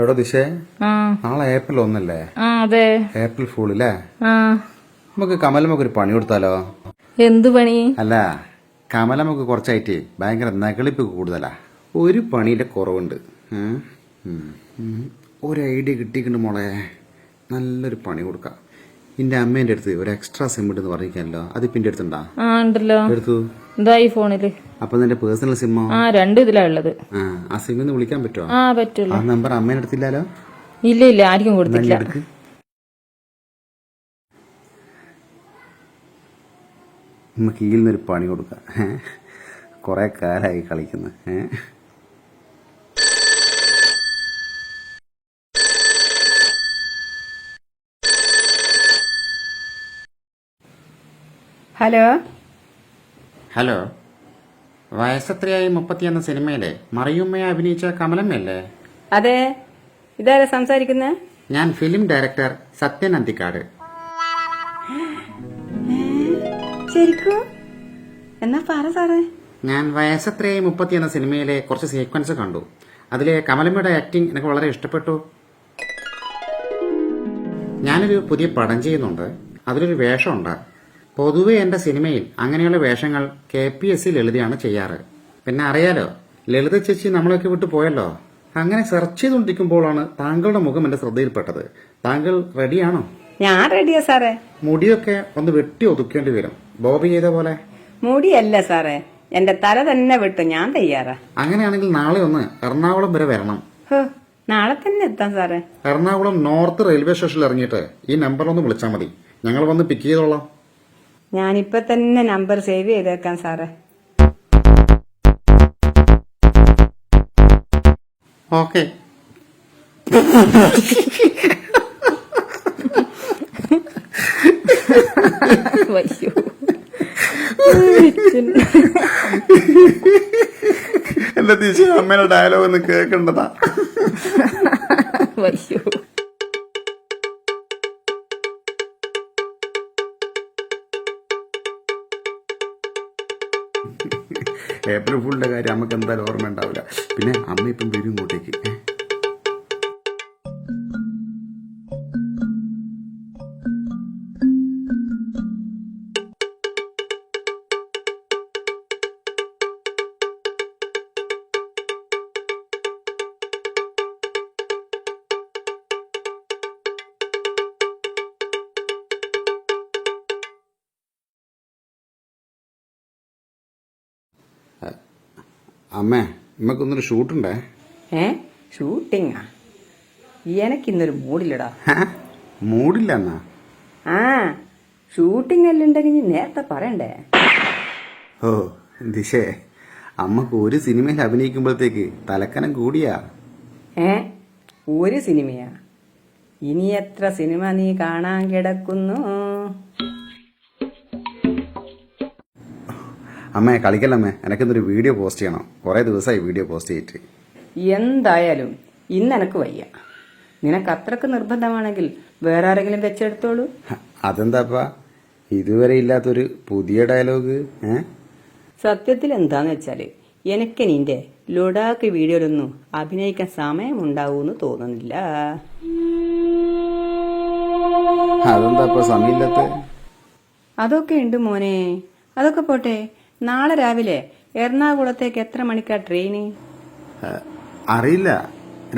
എവിടെ ദിശേ? നാളെ ഏപ്രിൽ ഒന്നല്ലേ? അതെ. ഏപ്രിൽ ഫൂൾ അല്ലേ നമുക്ക് കമലമ്മക്ക് ഒരു പണി കൊടുത്താലോ? എന്ത് പണി? അല്ല കമലമ്മക്ക് കുറച്ചായിട്ട് ഭയങ്കര നകളിപ്പ് കൂടുതലാ. ഒരു പണിയുടെ കുറവുണ്ട്. ഒരു ഐഡിയ കിട്ടിയിട്ടുണ്ട് മോളെ. നല്ലൊരു പണി കൊടുക്കാം. എന്റെ അമ്മേന്റെ അടുത്ത് ഒരു എക്സ്ട്രാ സിം ഉണ്ടെന്ന് പറഞ്ഞിരിക്കാനല്ലോ. അത് ഇപ്പം അടുത്തുണ്ടാ? ഉണ്ടല്ലോ. എടുത്തു. എന്താ ഈ ഫോണിൽ. അപ്പൊ നിന്റെ പേഴ്സണൽ സിമ്മോ ആ രണ്ട് ഇതിലാ ഉള്ളത്. ആ സിമ്മിൽ നിന്ന് വിളിക്കാൻ പറ്റുമോ ആ പറ്റുള്ളൂ. ആ നമ്പർ അമ്മേന്റെ എടുത്തില്ലല്ലോ ഇല്ല ഇല്ല ആർക്കും കൊടുത്തിട്ടില്ല. എടുക്ക്. നമുക്ക് ഈ നിന്നൊരു പണി കൊടുക്കാം. കൊറേ കാലായി കാലമായി കളിക്കുന്നു? ഹലോ? ഹലോ? വയസ്സത്രയായി മുപ്പത്തി എന്ന സിനിമയിലെ മറിയുമ്മയെ അഭിനയിച്ച കമലമ്മയല്ലേ അതെ. ഇതാരാ സംസാരിക്കുന്നത് ഞാൻ ഫിലിം ഡയറക്ടർ സത്യൻ അന്തിക്കാട്. ശരിക്കും? എന്നാ പറ സാറേ. ഞാൻ വയസ്സത്രയായി മുപ്പത്തി എന്ന സിനിമയിലെ കുറച്ച് സീക്വൻസ് കണ്ടു. അതിലെ കമലമ്മയുടെ ആക്ടിങ് എനിക്ക് വളരെ ഇഷ്ടപ്പെട്ടു. ഞാനൊരു പുതിയ പടം ചെയ്യുന്നുണ്ട്. അതിലൊരു വേഷമുണ്ട്. പൊതുവെ എന്റെ സിനിമയിൽ അങ്ങനെയുള്ള വേഷങ്ങൾ കെ പി എസ് സി ലളിതയാണ് ചെയ്യാറ്. പിന്നെ അറിയാലോ ലളിത ചേച്ചി നമ്മളൊക്കെ വിട്ടു പോയല്ലോ. അങ്ങനെ സെർച്ച് ചെയ്തുകൊണ്ടിരിക്കുമ്പോഴാണ് താങ്കളുടെ മുഖം എന്റെ ശ്രദ്ധയിൽപ്പെട്ടത്. താങ്കൾ റെഡിയാണോ ഞാൻ റെഡിയാ സാറേ. മുടിയൊക്കെ ഒന്ന് വെട്ടി ഒതുക്കേണ്ടി വരും. ബോബി ചെയ്ത പോലെ? മുടിയല്ല സാറേ. എന്റെ തല തന്നെ വിട്ടു. ഞാൻ തയ്യാറാ. അങ്ങനെയാണെങ്കിൽ നാളെ ഒന്ന് എറണാകുളം വരെ വരണം. നാളെ തന്നെ എത്താം സാറേ. എറണാകുളം നോർത്ത് റെയിൽവേ സ്റ്റേഷനിൽ ഇറങ്ങിയിട്ട് ഈ നമ്പറിൽ ഒന്ന് വിളിച്ചാൽ മതി. ഞങ്ങൾ വന്ന് പിക്ക് ചെയ്തോളാം. ഞാനിപ്പൊ തന്നെ നമ്പർ സേവ് ചെയ്തേക്കാം സാറേ. ഓക്കെ. വയ്യോ എന്റെ തിരിച്ച് അമ്മയുടെ ഡയലോഗ് ഒന്ന് കേൾക്കേണ്ടതാ? വയ്യോ ഏപ്രിൽ ഫുളിന്റെ കാര്യം നമുക്ക് എന്തായാലും ഓർമ്മ ഉണ്ടാവില്ല. പിന്നെ അമ്മ ഇപ്പം വരും ഇങ്ങോട്ടേക്ക്. അമ്മേ അമ്മക്കൊന്നൊരു ഷൂട്ടുണ്ടേ? ഏ? ഷൂട്ടിങ്ങാ? എനക്കിന്നൊരു മൂടില്ലടാ? മൂടില്ല എന്നാ ആ ഷൂട്ടിംഗ് എല്ലാം ഉണ്ടെങ്കിൽ നേരത്തെ പറയണ്ടേ? ഓ ദിശേ അമ്മയ്ക്ക് ഒരു സിനിമയിൽ അഭിനയിക്കുമ്പോഴത്തേക്ക് തലക്കനം കൂടിയാ? ഏ? ഒരു സിനിമയാ. ഇനി എത്ര സിനിമ നീ കാണാൻ കിടക്കുന്നു? അമ്മേ കളിക്കല്ലമ്മേ. എനിക്കെന്തൊരു വീഡിയോ പോസ്റ്റ് ചെയ്യണം. കുറേ ദിവസമായി വീഡിയോ പോസ്റ്റ് ചെയ്തിട്ട്. എന്തായാലും ഇന്ന് എനക്ക് വയ്യ. നിനക്ക് അത്രയ്ക്ക് നിർബന്ധമാണെങ്കിൽ വേറെ ആരെങ്കിലും വെച്ചെടുത്തോളൂ. അതെന്താപ്പാ? ഇതുവരെ ഇല്ലാത്തൊരു പുതിയ ഡയലോഗ് ഏ? സത്യത്തിൽ എന്താന്ന് വെച്ചാൽ എനിക്ക് നിന്റെ ലൊഡാക്ക് വീഡിയോയിലൊന്നും അഭിനയിക്കാൻ സമയമുണ്ടാവൂന്ന് തോന്നുന്നില്ല. സമയമില്ലാത്ത? അതൊക്കെ ഉണ്ട് മോനെ. അതൊക്കെ പോട്ടെ. നാളെ രാവിലെ എറണാകുളത്തേക്ക് എത്ര മണിക്കാ ട്രെയിന് അറിയില്ല.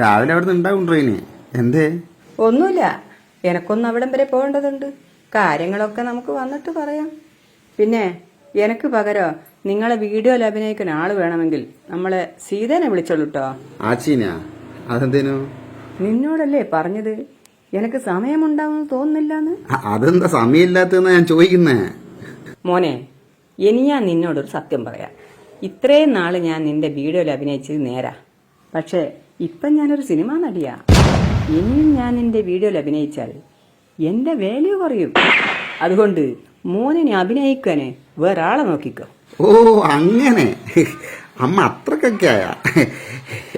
രാവിലെ അവിടെ ഉണ്ടാവും ട്രെയിന് എന്തേ? ഒന്നുമില്ല. എനക്കൊന്ന് അവിടം വരെ പോകേണ്ടതുണ്ട്. കാര്യങ്ങളൊക്കെ നമുക്ക് വന്നിട്ട് പറയാം. പിന്നെ എനക്ക് പകരം നിങ്ങളെ വീഡിയോയിൽ അഭിനയിക്കാൻ ആൾ വേണമെങ്കിൽ നമ്മളെ സീതനെ വിളിച്ചോളൂ കേട്ടോ ആച്ചീനാ? അതെന്തേനു? നിന്നോടല്ലേ പറഞ്ഞത്? എനക്ക് സമയമുണ്ടാവുമെന്ന് തോന്നുന്നില്ലാന്ന്. അ- അതെന്താ സമയമില്ലാത്തതെന്നാ ഞാൻ ചോദിക്കുന്നേ? മോനെ ഇനി ഞാൻ നിന്നോടൊരു സത്യം പറയാം. ഇത്രയും നാൾ ഞാൻ നിന്റെ വീഡിയോയിൽ അഭിനയിച്ചത് നേരാ. പക്ഷേ ഇപ്പം ഞാനൊരു സിനിമാ നടിയാ. ഇനിയും ഞാൻ നിന്റെ വീഡിയോയിൽ അഭിനയിച്ചാൽ എന്റെ വാല്യൂ കുറയും. അതുകൊണ്ട് മോനെ അഭിനയിക്കാന് വേറെ ആളെ നോക്കിക്കോ. ഓ അങ്ങനെ. അമ്മ അത്രക്കൊക്കെ ആയ.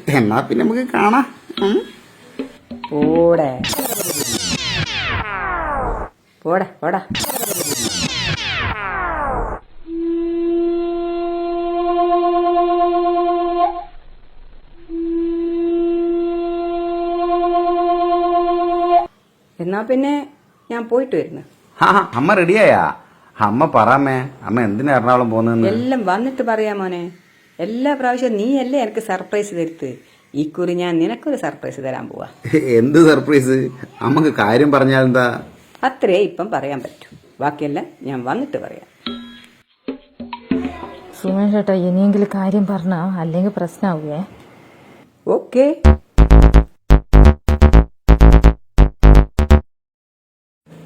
എന്നാ പിന്നെ നമുക്ക് കാണാം. പോടെ. പോടാ പോടാ. എന്നാ പിന്നെ ഞാൻ പോയിട്ട് വരുന്നു. ആ അമ്മ റെഡിയായാ? അമ്മ പറമ്മേ അമ്മ എന്തിനാ എറണാകുളം പോകുന്നതെന്ന്? എല്ലാം വന്നിട്ട് പറയാ മോനെ. എല്ലാ പ്രാവശ്യവും നീയല്ലേ എനിക്ക് സർപ്രൈസ് തരുത്ത്. ഈ കുറി ഞാൻ നിനക്കൊരു സർപ്രൈസ് തരാൻ പോവാ. എന്ത് സർപ്രൈസ് നമുക്ക് കാര്യം പറഞ്ഞാൽ എന്താ? അത്രേ ഇപ്പം പറയാൻ പറ്റൂ. ബാക്കിയെല്ലാം ഞാൻ വന്നിട്ട് പറയാം. സുമേഷ് ചേട്ടാ ഇനിയെങ്കിലും കാര്യം പറഞ്ഞാ? അല്ലെങ്കിൽ പ്രശ്നമാവുകയെ ഓക്കേ.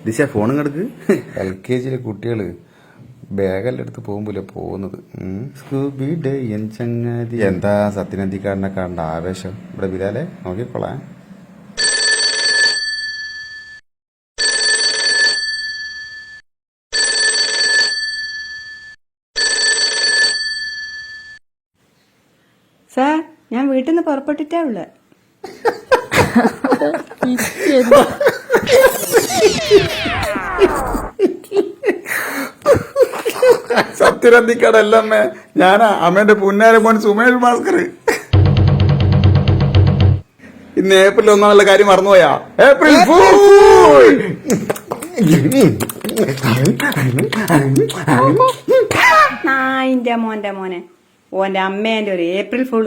ദിശ ഫോണും കിടക്ക് എൽ കെ ജിയിലെ കുട്ടികൾ ബാഗെല്ലാം എടുത്ത് പോകുമ്പോലെ പോകുന്നത്. സ്കൂബി ഡേ എൻ ചങ്ങാതി. എന്താ സത്യനന്ദിക്കാടിനെ കാണേണ്ട ആവേശം? ഇവിടെ ബിലാലെ നോക്കിക്കോളാം. സാർ ഞാൻ വീട്ടിൽ നിന്ന് പുറപ്പെട്ടിട്ടാ ഉള്ളത് സത്യനന്ദിക്കാടല്ല അമ്മേ ഞാനാ അമ്മേന്റെ പുന്നാര മോൻ സുമേഷ് ഭാസ്കർ. ഇന്ന് ഏപ്രിൽ ഒന്നാമല്ല കാര്യം മറന്നുപോയാ. April fool. നായിന്റെ മോന്റെ മോനെ. ഓന്റെ അമ്മേന്റെ ഒരു ഏപ്രിൽ ഫുൾ